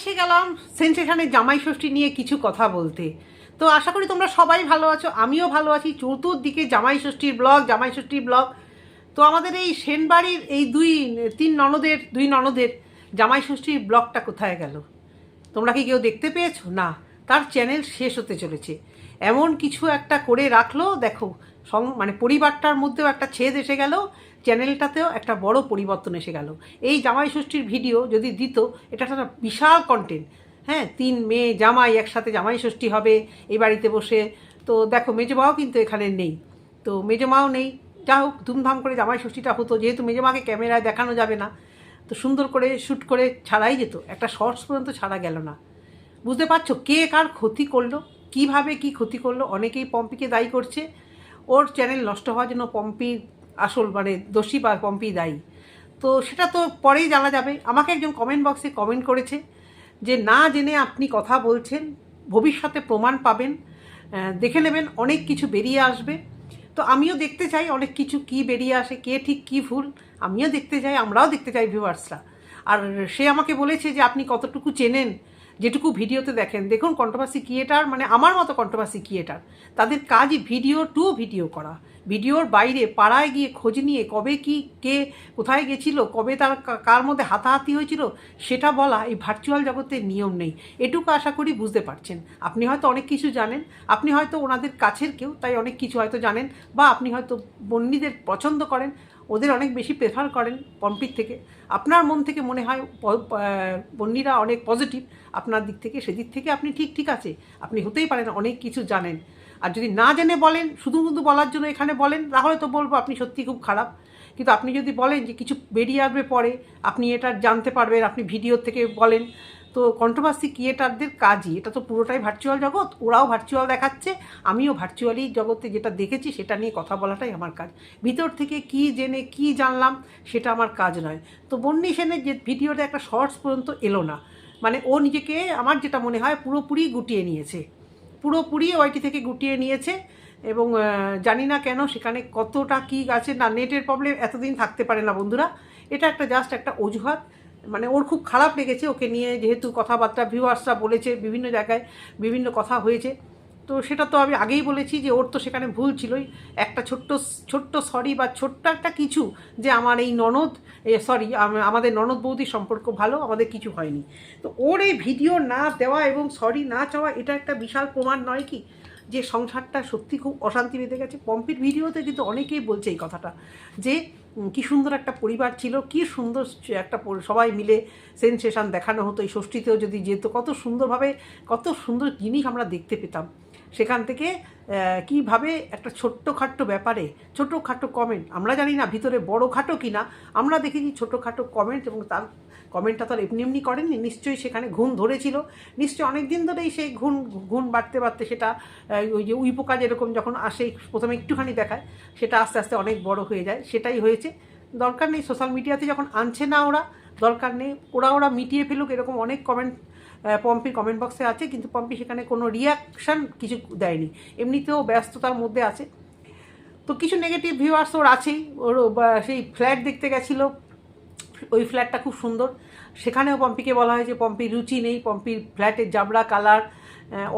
এসে গেলাম সেন্সেশনের জামাই ষষ্ঠী নিয়ে কিছু কথা বলতে। তো আশা করি তোমরা সবাই ভালো আছো, আমিও ভালো আছি। চতুর্দিকে জামাই ষষ্ঠীর ব্লগ, জামাই ষষ্ঠীর ব্লগ। তো আমাদের এই সেনবাড়ির এই দুই, তিন ননদের, দুই ননদের জামাই ষষ্ঠীর ব্লগটা কোথায় গেল? তোমরা কি কেউ দেখতে পেয়েছ? না, তার চ্যানেল শেষ হতে চলেছে। এমন কিছু একটা করে রাখল, দেখো মানে পরিবারটার মধ্যেও একটা ছেদ এসে গেল। চ্যানেলটাতেও একটা বড় পরিবর্তন এসে গেল। এই জামাই ষষ্ঠীর ভিডিও যদি দিত, এটা একটা বিশাল কন্টেন্ট হ্যাঁ তিন মেয়ে জামাই একসাথে জামাই ষষ্ঠী হবে এই বাড়িতে বসে। তো দেখো মেজমাও কিন্তু এখানে নেই। তো মেজমাও নেই। যা হোক, ধুমধাম করে জামাই ষষ্ঠীটা হতো। যেহেতু মেজমাকে ক্যামেরায় দেখানো যাবে না, তো সুন্দর করে শ্যুট করে ছাড়াই যেত। একটা শর্টস পর্যন্ত ছাড়া গেল না। বুঝতে পারছ কে কার ক্ষতি করল, কীভাবে কি ক্ষতি করল? অনেকেই পম্পিকে দায়ী করছে। ওর চ্যানেল নষ্ট হওয়ার জন্য পম্পির আসল মানে দোষী বা পম্পি দায়ী। তো সেটা তো পরেই জানা যাবে। আমাকে একজন কমেন্ট বক্সে কমেন্ট করেছে যে, না জেনে আপনি কথা বলছেন, ভবিষ্যতে প্রমাণ পাবেন দেখে নেবেন, অনেক কিছু বেরিয়ে আসবে। তো আমিও দেখতে চাই অনেক কিছু কি বেরিয়ে আসে, কে ঠিক কি ভুল। আমিও দেখতে চাই, আমরাও দেখতে চাই ভিউয়ার্সরা আর সে আমাকে বলেছে যে, আপনি কতটুকু চেনেন যেটুকু ভিডিওতে দেখেন, দেখুন কন্ট্রোভার্সি ক্রিয়েটার মানে আমার মতো কন্ট্রোভার্সি ক্রিয়েটার তাদের কাজই ভিডিও টু ভিডিও করা। ভিডিওর বাইরে, পাড়ায় গিয়ে খোঁজ নিয়ে কবে কি, কে কোথায় গেছিল, কবে তার কার মধ্যে হাতাহাতি হয়েছিল, সেটা বলা এই ভার্চুয়াল জগতের নিয়ম নেই। এটুকু আশা করি বুঝতে পারছেন। আপনি হয়তো অনেক কিছু জানেন, আপনি হয়তো ওনাদের কাছের কেউ, তাই অনেক কিছু হয়তো জানেন, বা আপনি হয়তো বন্যীদের পছন্দ করেন ওদের অনেক বেশি প্রেফার করেন পম্পির থেকে। আপনার মন থেকে মনে হয় বন্যীরা অনেক পজিটিভ আপনার দিক থেকে সেদিক থেকে আপনি ঠিক ঠিক আছে। আপনি হতেই পারেন, অনেক কিছু জানেন। আর যদি না জেনে বলেন, শুধু শুধু বলার জন্য এখানে বলেন, তাহলে তো বলব আপনি সত্যি খুব খারাপ। কিন্তু আপনি যদি বলেন যে কিছু বেরিয়ে আসবে পরে, আপনি এটা জানতে পারবেন, আপনি ভিডিও থেকে বলেন। তো কন্ট্রোভার্সি ক্রিয়েটারদের কাজই, এটা তো পুরোটাই ভার্চুয়াল জগৎ, ওরাও ভার্চুয়াল দেখাচ্ছে, আমিও ভার্চুয়ালি জগতে যেটা দেখেছি সেটা নিয়ে কথা বলাটাই আমার কাজ। ভিতর থেকে কি জেনে কি জানলাম সেটা আমার কাজ নয়। তো বন্যী সেনের যে ভিডিওটা একটা শর্টস পর্যন্ত এলো না মানে ও নিজেকে আমার যেটা মনে হয় পুরোপুরি গুটিয়ে নিয়েছে। পুরোপুরি ওয়াইটি থেকে গুটিয়ে নিয়েছে এবং জানি না কেন সেখানে কতটা কী আছে না, নেটের প্রবলেম এতদিন থাকতে পারে না বন্ধুরা। এটা একটা জাস্ট একটা অজুহাত। মানে ওর খুব খারাপ লেগেছে ওকে নিয়ে, যেহেতু কথাবার্তা ভিউয়ার্সরা বলেছে বিভিন্ন জায়গায় বিভিন্ন কথা হয়েছে। তো সেটা তো আমি আগেই বলেছি যে ওর তো সেখানে ভুল ছিলই। একটা ছোট্ট ছোট্ট সরি বা ছোট্ট একটা কিছু যে আমার এই ননদ সরি আমাদের ননদ বৌদির সম্পর্ক ভালো, আমাদের কিছু হয়নি। তো ওর এই ভিডিও না দেওয়া এবং সরি না চাওয়া, এটা একটা বিশাল প্রমাণ নয় কি? যে সংসারটা সত্যি খুব অশান্তি বেঁধে গেছে। পম্পির ভিডিওতে কিন্তু অনেকেই বলছে এই কথাটা, যে কি সুন্দর একটা পরিবার ছিল, কি সুন্দর একটা সবাই মিলে সেনসেশন দেখানো হতো এই ষষ্ঠীতেও যদি যেত। কত সুন্দরভাবে, কত সুন্দর জিনিস আমরা দেখতে পেতাম। সেখান থেকে কীভাবে একটা ছোট্টখাট্টো ব্যাপারে ছোটোখাটো কমেন্ট আমরা জানি না ভিতরে বড় খাটো কি না, আমরা দেখেছি ছোটোখাটো কমেন্ট এবং তার কমেন্টটা তো আর এমনি এমনি করেননি, নিশ্চয়ই সেখানে ঘুম ধরেছিল, নিশ্চয়ই অনেক দিন ধরেই সেই ঘুম ঘুম বাড়তে বাড়তে সেটা ওই যে উই পোকা যেরকম যখন আসে প্রথমে একটুখানি দেখায়, সেটা আস্তে আস্তে অনেক বড় হয়ে যায়, সেটাই হয়েছে। দরকার নেই সোশ্যাল মিডিয়াতে যখন আনছে না ওরা, দরকার নেই, ওরা ওরা মিটিয়ে ফেলুক, এরকম অনেক কমেন্ট পম্পির কমেন্ট বক্সে আছে, কিন্তু পম্পি সেখানে কোনো রিয়াকশান কিছু দেয়নি। এমনিতেও ব্যস্ততার মধ্যে আছে। তো কিছু নেগেটিভ ভিউয়ার্স ওর আছেই। ওর সেই ফ্ল্যাট দেখতে গেছিল। ওই ফ্ল্যাটটা খুব সুন্দর। সেখানেও পম্পিকে বলা হয় যে পম্পির রুচি নেই, পম্পির ফ্ল্যাটের জাবড়া কালার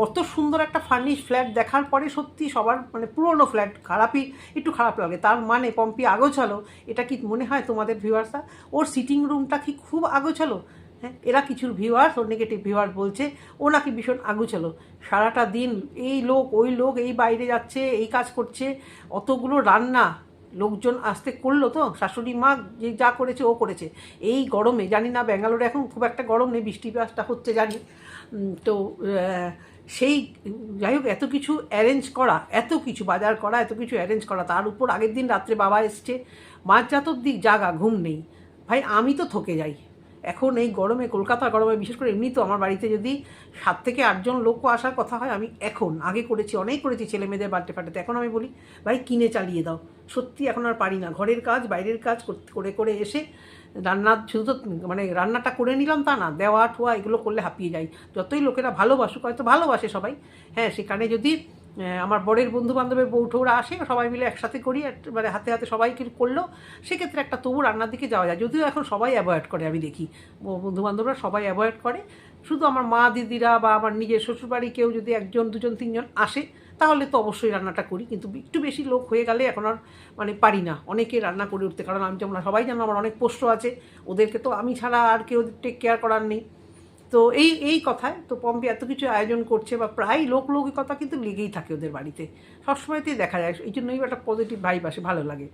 অত সুন্দর একটা ফার্নিশ ফ্ল্যাট দেখার পরে সত্যি সবার মানে পুরনো ফ্ল্যাট খারাপই, একটু খারাপ লাগে। তার মানে পম্পি আগোছালো। এটা কি মনে হয় তোমাদের ভিউয়ার্সরা ওর সিটিং রুমটা কি খুব আগোছালো? হ্যাঁ এরা কিছু ভিউয়ার্স ওর নেগেটিভ ভিউয়ার্স বলছে ও নাকি ভীষণ আগুছালো সারাটা দিন এই লোক, ওই লোক, এই বাইরে যাচ্ছে, এই কাজ করছে, অতগুলো রান্না লোকজন আসতে করল তো, শাশুড়ি মা যে যা করেছে, ও করেছে। এই গরমে, জানি না ব্যাঙ্গালোরে এখন খুব একটা গরম নেই বৃষ্টি বাসটা হচ্ছে জানি। তো সেই, যাই হোক, এত কিছু অ্যারেঞ্জ করা, এত কিছু বাজার করা, এত কিছু অ্যারেঞ্জ করা, তার উপর আগের দিন রাত্রে বাবা এসছে। মাঝ রাতর দিক জাগা, ঘুম নেই। ভাই, আমি তো থকে যাই। এখন এই গরমে কলকাতা গরমে, বিশেষ করে এমনি তো আমার বাড়িতে যদি সাত থেকে আটজন লোকও আসার কথা হয়, আমি এখন, আগে করেছি, অনেক করেছি ছেলে মেয়েদের বার্থডে ফার্থডেতে এখন আমি বলি, ভাই, কিনে চালিয়ে দাও। সত্যি এখন আর পারি না, ঘরের কাজ, বাইরের কাজ করে করে এসে রান্না, শুধু তো মানে রান্নাটা করে নিলাম তা না, দেওয়া, ঠোয়া, এগুলো করলে হাঁপিয়ে যাই। যতই লোকেরা ভালোবাসুক, হয়তো ভালোবাসে সবাই। হ্যাঁ সেখানে যদি আমার বরের বন্ধু বান্ধবের বৌঠোরা আসে, সবাই মিলে একসাথে করি মানে হাতে হাতে সবাই কিছু করল। সেক্ষেত্রে একটা তবু রান্নার দিকে যাওয়া যায়। যদিও এখন সবাই অ্যাভয়েড করে, আমি দেখি। বন্ধু বান্ধবরা সবাই অ্যাভয়েড করে। শুধু আমার মা, দিদিরা বা আমার নিজের শ্বশুরবাড়ি কেউ যদি একজন, দুজন, তিনজন আসে, তাহলে তো অবশ্যই রান্নাটা করি। কিন্তু একটু বেশি লোক হয়ে গেলে এখন আর মানে পারি না। অনেকে রান্না করে উঠতে, কারণ আমি যেমন, সবাই জানো আমার অনেক পোষ্য আছে। ওদেরকে তো আমি ছাড়া আর কেউ টেক কেয়ার করার নেই। তো এই এই কথায় তো পম্পি এত কিছু আয়োজন করছে বা প্রায় লোক লৌকিকতা কিন্তু লেগেই থাকে ওদের বাড়িতে। সবসময়তেই দেখা যায়, এই জন্যই একটা পজিটিভ ভাইব আসে, ভালো লাগে।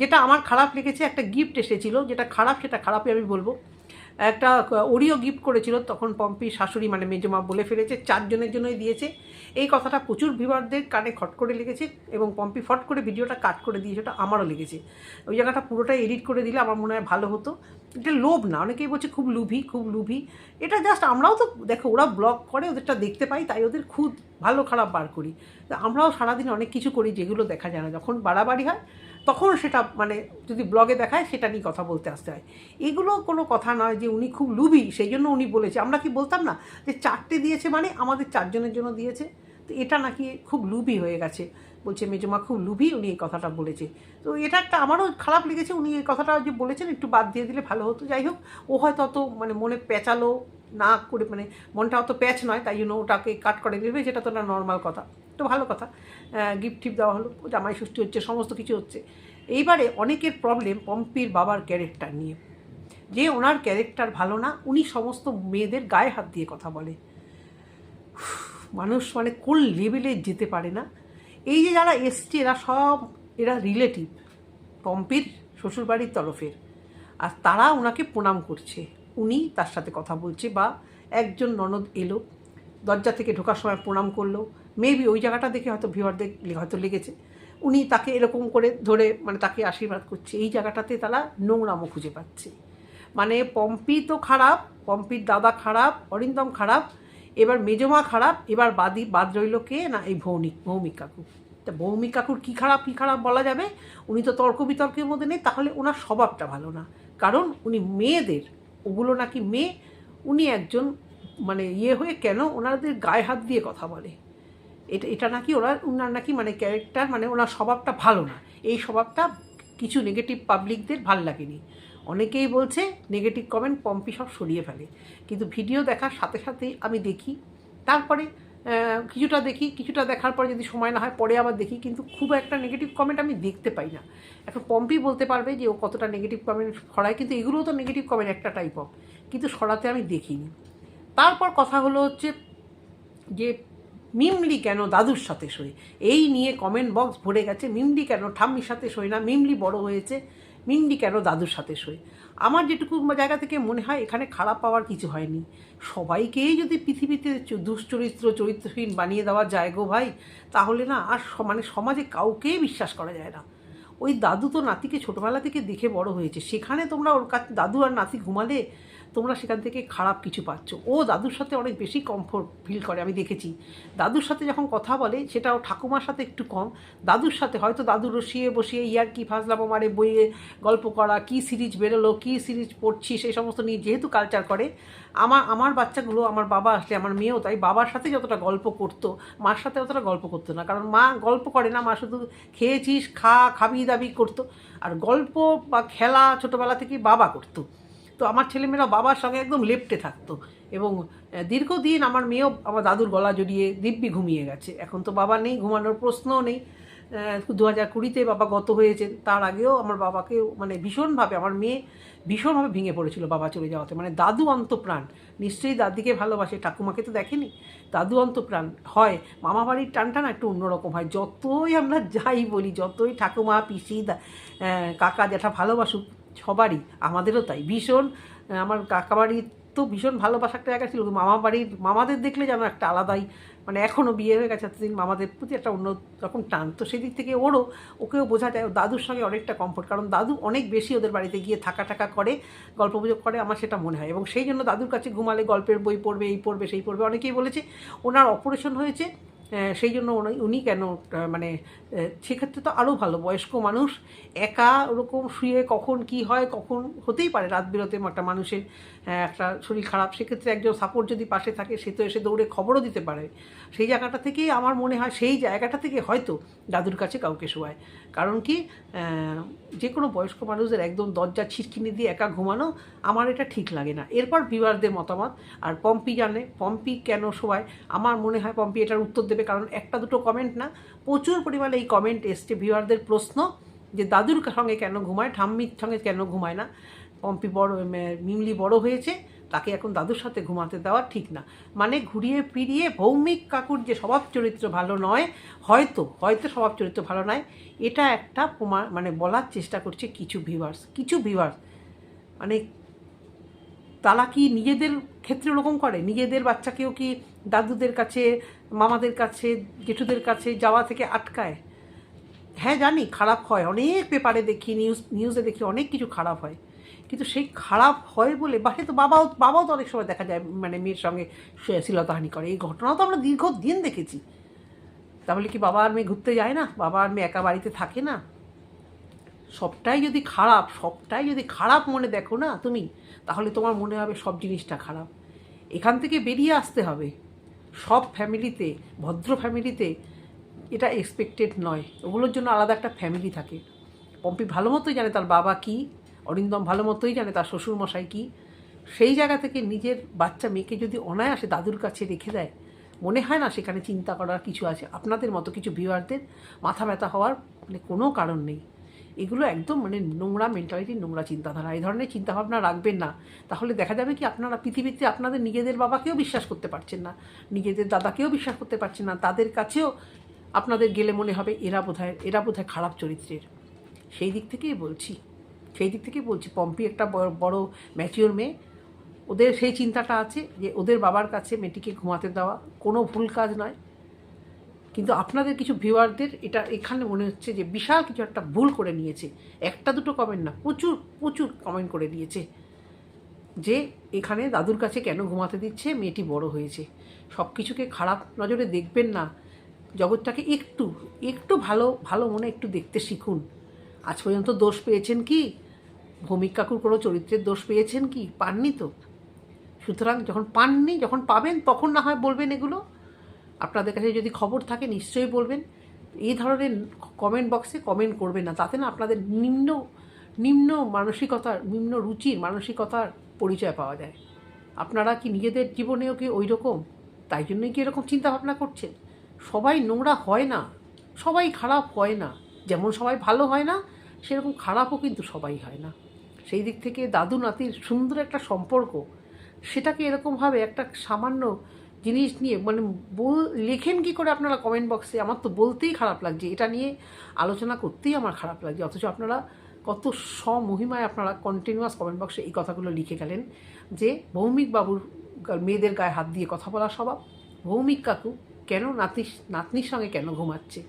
যেটা আমার খারাপ লেগেছে, একটা গিফট এসেছিল, যেটা খারাপ সেটা খারাপই আমি বলব। একটা ওরিও গিফট করেছিল, তখন পম্পি শাশুড়ি মানে মেজমা বলে ফেলেছে, চারজনের জন্যই দিয়েছে। এই কথাটা প্রচুর ভিভারদের কানে খট করে লেগেছে এবং পম্পি ফট করে ভিডিওটা কাট করে দিয়েছে ওটা আমারও লেগেছে। ওই জায়গাটা পুরোটাই এডিট করে দিলে আমার মনে হয় ভালো হতো। এটা লোভ না, অনেকেই বলছে খুব লুভি খুব লুভি। এটা জাস্ট আমরাও তো, দেখো, ওরা ব্লগ করে, ওদেরটা দেখতে পাই, তাই ওদের খুব ভালো খারাপ বার করি। তা আমরাও সারাদিন অনেক কিছু করি যেগুলো দেখা যায় না। যখন বাড়াবাড়ি হয় তখন সেটা মানে যদি ব্লগে দেখায়, সেটা নিয়ে কথা বলতে আসতে হয়। এগুলো কোনো কথা নয় যে উনি খুব লুবি, সেই জন্য উনি বলেছে। আমরা কি বলতাম না যে চারটে দিয়েছে মানে আমাদের চারজনের জন্য দিয়েছে? তো এটা নাকি খুব লুবি হয়ে গেছে। বলছে, মেজমা, খুব লুবি উনি এই কথাটা বলেছে। তো এটা একটা আমারও খারাপ লেগেছে, উনি এই কথাটা যে বলেছেন, একটু বাদ দিয়ে দিলে ভালো হতো। যাই হোক, ও হয়তো অত মানে মনে পেঁচালো না করে মানে মনটা অত প্যাচ নয়, তাই জন্য ওটাকে কাট করে দেবে, যেটা তো না নর্মাল কথা। তো ভালো কথা গিফট টিপ দেওয়া হলো জামাই ষষ্ঠী হচ্ছে, সমস্ত কিছু হচ্ছে। এইবারে অনেকের প্রবলেম পম্পির বাবার ক্যারেক্টার নিয়ে। যে ওনার ক্যারেক্টার ভালো না, উনি সমস্ত মেয়েদের গায়ে হাত দিয়ে কথা বলে। মানুষ মানে কোন লেভেলে যেতে পারে না। এই যে যারা এসছে, এরা সব, এরা রিলেটিভ পম্পির শ্বশুরবাড়ির তরফের। আর তারা ওনাকে প্রণাম করছে। উনি তার সাথে কথা বলছে বা একজন ননদ এলো, দরজা থেকে ঢোকার সময় প্রণাম করল মেবি ওই জায়গাটা দেখে হয়তো ভিওয়ারদের হয়তো লেগেছে। উনি তাকে এরকম করে ধরে মানে তাকে আশীর্বাদ করছে। এই জায়গাটাতে তারা নোংরামো খুঁজে পাচ্ছে। মানে পম্পি তো খারাপ, পম্পির দাদা খারাপ, অরিন্দম খারাপ, এবার মেজমা খারাপ, এবার বাদি বাদ রইল কে না এই ভৌমিক ভৌমিক কাকু। তা ভৌমিক কাকুর কী খারাপ কী খারাপ বলা যাবে? উনি তো তর্ক বিতর্কের মধ্যে নেই, তাহলে ওনার স্বভাবটা ভালো না। কারণ উনি মেয়েদের, ওগুলো নাকি মেয়ে, উনি একজন মানে ইয়ে হয়ে কেন ওনাদের গায়ে হাত দিয়ে কথা বলে। এটা এটা নাকি ওরা ওনার নাকি মানে ক্যারেক্টার মানে ওনার স্বভাবটা ভালো না। এই স্বভাবটা কিছু নেগেটিভ পাবলিকদের ভালো লাগেনি। অনেকেই বলছে নেগেটিভ কমেন্ট পম্পি সব সরিয়ে ফেলে। কিন্তু ভিডিও দেখার সাথে সাথেই আমি দেখি। তারপরে কিছুটা দেখি, কিছুটা দেখার পর যদি সময় না হয়, পরে আবার দেখি। কিন্তু খুব একটা নেগেটিভ কমেন্ট আমি দেখতে পাই না। এখন পম্পি বলতে পারবে যে ও কতটা নেগেটিভ কমেন্ট সরায়, কিন্তু এগুলোও তো নেগেটিভ কমেন্ট একটা টাইপ অফ কিন্তু সরাতে আমি দেখিনি। তারপর কথা হলো হচ্ছে যে মিমলি কেন দাদুর সাথে শোয়? এই নিয়ে কমেন্ট বক্স ভরে গেছে, মিমলি কেন ঠাম্মির সাথে শোয় না? মিমলি বড় হয়েছে, মিমলি কেন দাদুর সাথে শোয়? আমার যেটুকু জায়গা থেকে মনে হয়, এখানে খারাপ পাওয়ার কিছু হয়নি। সবাইকেই যদি পৃথিবীতে দুশ্চরিত্র, চরিত্রহীন বানিয়ে দেওয়া যায় গো ভাই, তাহলে না আর মানে সমাজে কাউকেই বিশ্বাস করা যায় না। ওই দাদু তো নাতিকে ছোটোবেলা থেকে দেখে বড় হয়েছে। সেখানে তোমরা ওর কাছে দাদু আর নাতি ঘুমালে তোমরা সেখান থেকে খারাপ কিছু পাচ্ছ। ও দাদুর সাথে অনেক বেশি কমফোর্ট ফিল করে, আমি দেখেছি। দাদুর সাথে যখন কথা বলে, সেটাও ঠাকুমার সাথে একটু কম। দাদুর সাথে হয়তো দাদু রসিয়ে বসিয়ে ইয়ার কি ফাজলামো মারে বইয়ে গল্প করা, কি সিরিজ বেরোলো, কি সিরিজ পড়ছি, সেই সমস্ত নিয়ে যেহেতু কালচার করে আমার আমার বাচ্চাগুলো, আমার বাবা আসলে, আমার মেয়েও তাই, বাবার সাথে যতটা গল্প করতো, মার সাথে অতটা গল্প করতো না। কারণ মা গল্প করে না, মা শুধু খেয়েছিস, খা, খাবি দাবি করতো। আর গল্প বা খেলা ছোটোবেলা থেকেই বাবা করতো। তো আমার ছেলেমেয়েরা বাবার সঙ্গে একদম লেপ্টে থাকতো। এবং দীর্ঘদিন আমার মেয়েও আমার দাদুর গলা জড়িয়ে দিব্যি ঘুমিয়ে গেছে। এখন তো বাবা নেই, ঘুমানোর প্রশ্নও নেই। দু হাজার কুড়িতে বাবা গত হয়েছেন তার আগেও আমার বাবাকে মানে ভীষণভাবে, আমার মেয়ে ভীষণভাবে ভেঙে পড়েছিল বাবা চলে যাওয়াতে। মানে দাদু অন্তপ্রাণ, নিশ্চয়ই দাদিকে ভালোবাসে, ঠাকুমাকে তো দেখেনি। দাদু অন্তপ্রাণ হয়, মামা বাড়ির টানটা না একটু অন্যরকম হয়। যতই আমরা যাই বলি, যতই ঠাকুমা, পিসি কাকা, জ্যাঠা ভালোবাসুক সবারই, আমাদেরও তাই। ভীষণ আমার কাকা বাড়ির তো ভীষণ ভালোবাসা একটা জায়গা ছিল মামা বাড়ির মামাদের দেখলে যেন একটা আলাদাই মানে এখনও বিয়ে হয়ে গেছে এতদিন, মামাদের প্রতি একটা অন্য রকম টান। তো সেদিক থেকে ওরও, ওকেও বোঝা যায় দাদুর সঙ্গে অনেকটা কমফোর্ট কারণ দাদু অনেক বেশি ওদের বাড়িতে গিয়ে থাকা টাকা করে, গল্প গুজব করে, আমার সেটা মনে হয়। এবং সেই জন্য দাদুর কাছে ঘুমালে গল্পের বই পড়বে, এই পড়বে, সেই পড়বে, অনেকেই বলেছে, ওনার অপারেশন হয়েছে সেই জন্য উনি- কেন মানে সেক্ষেত্রে তো আরও ভালো, বয়স্ক মানুষ, একা ওরকম শুয়ে কখন কি হয়, কখন হতেই পারে রাত বিরতে একটা মানুষের একটা শরীর খারাপ, সেক্ষেত্রে একজন সাপোর্ট যদি পাশে থাকে, সে তো এসে দৌড়ে খবরও দিতে পারে। সেই জায়গাটা থেকেই আমার মনে হয়, সেই জায়গাটা থেকে হয়তো দাদুর কাছে কাউকে শোয়ায়। কারণ কি যে কোনো বয়স্ক মানুষদের একদম দরজা ছিটকিনি দিয়ে একা ঘুমানো আমার এটা ঠিক লাগে না। এরপর ভিউয়ারদের মতামত, আর পম্পি জানে, পম্পি কেন শোয়ায়? আমার মনে হয় পম্পি এটার উত্তর দেবে কারণ একটা দুটো কমেন্ট না, প্রচুর পরিমাণে এই কমেন্ট এসছে ভিউয়ারদের প্রশ্ন যে দাদুর সঙ্গে কেন ঘুমায়, ঠাম্মির সঙ্গে কেন ঘুমায় না? পম্পি বড় মিমলি বড় হয়েছে, তাকে এখন দাদুর সাথে ঘুমাতে দেওয়া ঠিক না। মানে ঘুরিয়ে ফিরিয়ে ভৌমিক কাকুর যে স্বভাব চরিত্র ভালো নয়, হয়তো হয়তো স্বভাব চরিত্র ভালো নয়, এটা একটা প্রমাণ মানে বলার চেষ্টা করছে কিছু ভিউয়ার্স কিছু ভিউয়ার্স মানে তারা কি নিজেদের ক্ষেত্রে ওরকম করে? নিজেদের বাচ্চাকেও কি দাদুদের কাছে, মামাদের কাছে, জেঠুদের কাছে যাওয়া থেকে আটকায়? হ্যাঁ জানি, খারাপ হয়। অনেক পেপারে দেখি নিউজ নিউজে দেখি অনেক কিছু খারাপ হয়। কিন্তু সেই খারাপ হয় বলে বাসে তো বাবাও বাবাও তো অনেক সময় দেখা যায় মানে মেয়ের সঙ্গে শ্লীলতাহানি করে। এই ঘটনাও তো আমরা দীর্ঘদিন দেখেছি। তাহলে কি বাবা আর মেয়ে ঘুরতে যায় না? বাবা আর মেয়ে একা বাড়িতে থাকে না? সবটাই যদি খারাপ, সবটাই যদি খারাপ মনে দেখো না তুমি, তাহলে তোমার মনে হবে সব জিনিসটা খারাপ। এখান থেকে বেরিয়ে আসতে হবে। সব ফ্যামিলিতে, ভদ্র ফ্যামিলিতে এটা এক্সপেক্টেড নয়। ওগুলোর জন্য আলাদা একটা ফ্যামিলি থাকে। পম্পি ভালো মতোই জানে তার বাবা কী, অরিন্দম ভালো মতোই জানে তার শ্বশুর মশাই কী। সেই জায়গা থেকে নিজের বাচ্চা মেয়েকে যদি অনায়াসে দাদুর কাছে রেখে দেয়, মনে হয় না সেখানে চিন্তা করার কিছু আছে। আপনাদের মতো কিছু ভিউয়ারদের মাথা ব্যথা হওয়ার মানে কোনো কারণ নেই। এগুলো একদম মানে নোংরা মেন্টালিটি নোংরা চিন্তাধারা। এই ধরনের চিন্তাভাবনা রাখবেন না। তাহলে দেখা যাবে কি আপনারা পৃথিবীতে আপনাদের নিজেদের বাবাকেও বিশ্বাস করতে পারছেন না। নিজেদের দাদাকেও বিশ্বাস করতে পারছেন না। তাদের কাছেও আপনাদের গেলে মনে হবে, এরা বোধহয় এরা বোধহয় খারাপ চরিত্রের। সেই দিক থেকেই বলছি। সেই দিক থেকেই বলছি, পম্পি একটা বড় বড় ম্যাচিওর মেয়ে। ওদের সেই চিন্তাটা আছে যে, ওদের বাবার কাছে মেয়েটিকে ঘুমাতে দেওয়া কোনো ভুল কাজ নয়। কিন্তু আপনাদের কিছু ভিউয়ারদের এটা এখানে মনে হচ্ছে যে বিশাল কিছু একটা ভুল করে নিয়েছে। একটা দুটো কমেন্ট না, প্রচুর প্রচুর কমেন্ট করে দিয়েছে যে এখানে দাদুর কাছে কেন ঘুমাতে দিচ্ছে, মেয়েটি বড় হয়েছে। সব কিছুকে খারাপ নজরে দেখবেন না। জগৎটাকে একটু একটু ভালো ভালো মনে একটু দেখতে শিখুন। আজ পর্যন্ত দোষ পেয়েছেন কি? ভৌমিক কাকুর কোনো চরিত্রের দোষ পেয়েছেন কি? পাননি তো? সুতরাং যখন পাননি, যখন পাবেন, তখন না হয় বলবেন এগুলো। আপনাদের কাছে যদি খবর থাকে, নিশ্চয়ই বলবেন। এই ধরনের কমেন্ট বক্সে কমেন্ট করবেন না। তাতে না আপনাদের নিম্ন নিম্ন মানসিকতার, নিম্ন রুচির, মানসিকতার পরিচয় পাওয়া যায়। আপনারা কি নিজেদের জীবনেও কি ওই রকম তাই জন্যই কি এরকম চিন্তাভাবনা করছেন? সবাই নোংরা হয় না। সবাই খারাপ হয় না। যেমন সবাই ভালো হয় না, সেরকম খারাপও কিন্তু সবাই হয় না। সেই দিক থেকে দাদু নাতির সুন্দর একটা সম্পর্ক, সেটাকে এরকমভাবে একটা সামান্য জিনিস নিয়ে মানে বল, লেখেন কি করে আপনারা কমেন্ট বক্সে আমার তো বলতেই খারাপ লাগছে। এটা নিয়ে আলোচনা করতেই আমার খারাপ লাগছে। অথচ আপনারা কত স্বমহিমায় আপনারা কন্টিনিউয়াস কমেন্ট বক্সে এই কথাগুলো লিখে গেলেন যে, ভৌমিক বাবুর মেয়েদের গায়ে হাত দিয়ে কথা বলা স্বভাব। ভৌমিক কাকু কেন নাতি নাতনির সঙ্গে কেন ঘুমাচ্ছে?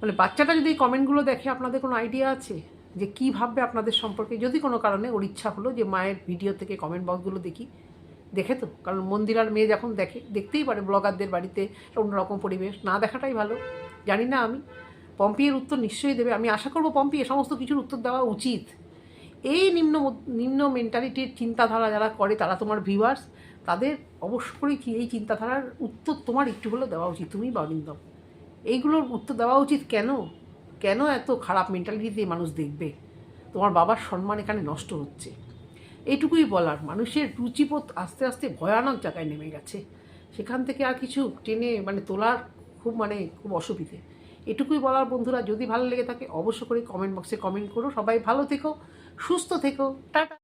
মানে বাচ্চাটা যদি এই কমেন্টগুলো দেখে, আপনাদের কোনো আইডিয়া আছে যে কী ভাববে আপনাদের সম্পর্কে? যদি কোনো কারণে ওর ইচ্ছা হলো যে মায়ের ভিডিও থেকে কমেন্ট বক্সগুলো দেখি দেখে তো, কারণ মন্দিরার মেয়ে যখন দেখে, দেখতেই পারে ব্লগারদের বাড়িতে অন্যরকম পরিবেশ। না দেখাটাই ভালো। জানি না আমি। পম্পি এর উত্তর নিশ্চয়ই দেবে। আমি আশা করব পম্পি এ সমস্ত কিছুর উত্তর দেওয়া উচিত। এই নিম্ন নিম্ন মেন্টালিটির চিন্তাধারা যারা করে, তারা তোমার ভিউয়ার্স তাদের অবশ্য করেই কি এই চিন্তাধারার উত্তর তোমার একটু হলেও দেওয়া উচিত। তুমি বা অরিন্দম এইগুলোর উত্তর দেওয়া উচিত কেন? কেন এত খারাপ মেন্টালিটি দিয়ে মানুষ দেখবে? তোমার বাবার সম্মান এখানে নষ্ট হচ্ছে। এইটুকুই বলার, মানুষের রুচিবোধ আস্তে আস্তে ভয়ানক জায়গায় নেমে গেছে। সেখান থেকে আর কিছু টেনে মানে তোলার খুব মানে খুব অসুবিধে। এটুকুই বলার বন্ধুরা, যদি ভালো লেগে থাকে, অবশ্য করে কমেন্ট বক্সে কমেন্ট করো। সবাই ভালো থেকো, সুস্থ থেকো। টাটা।